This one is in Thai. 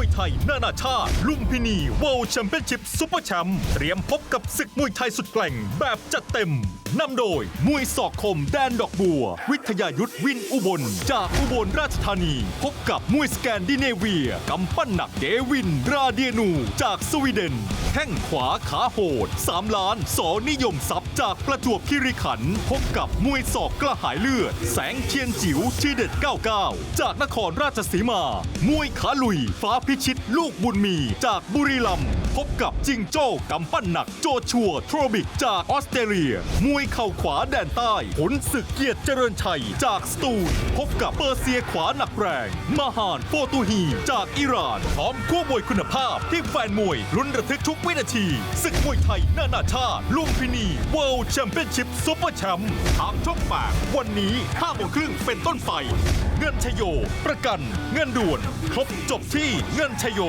วยไทยนานาชาติ ลุมพินีเวิลด์แชมเปี้ยนชิพซุปเปอร์แชมป์เตรียมพบกับศึกมวยไทยสุดแกร่งแบบจัดเต็มนำโดยมวยศอกคมแดนดอกบัว วิทยายุทธวินอุบล จากอุบลราชธานี พบกับมวยสแกนดิเนเวียกำปั้นหนักเดวิน ราเดียนู จากสวีเดนแข้งขวาขาโหด 3 ล้านสอนิยมทรัพย จากประจวบคีรีขันธ์พบกับมวยศอกกระหายเลือด แสงเทียนจิ๋วทีเด็ด 99 จากนครราชสีมา มวยขาลุย ฟ้าพิชิต ลูกบุญมี จากบุรีรัมย์พบกับจิงโจ้กำปั้นหนักโจชัวโทรบิกจากออสเตรเลีย มวยเข่าขวาแดนใต้ผลศึกเกียรติเจริญชัยจากสตูลพบกับเปอร์เซียขวาหนักแรงมาฮานโฟตูฮี จากอิหร่าน พร้อมคู่มวยคุณภาพที่แฟนมวยลุ้นระทึกทุกวินาทีศึกมวยไทยนานาชาติลุมพินีเวิลด์แชมเปี้ยนชิพซุปเปอร์แชมป์ทางช่องแปดวันนี้5โมงครึ่งเป็นต้นไป เงินชโย ประกัน เงินด่วน ครบจบที่เงินชโย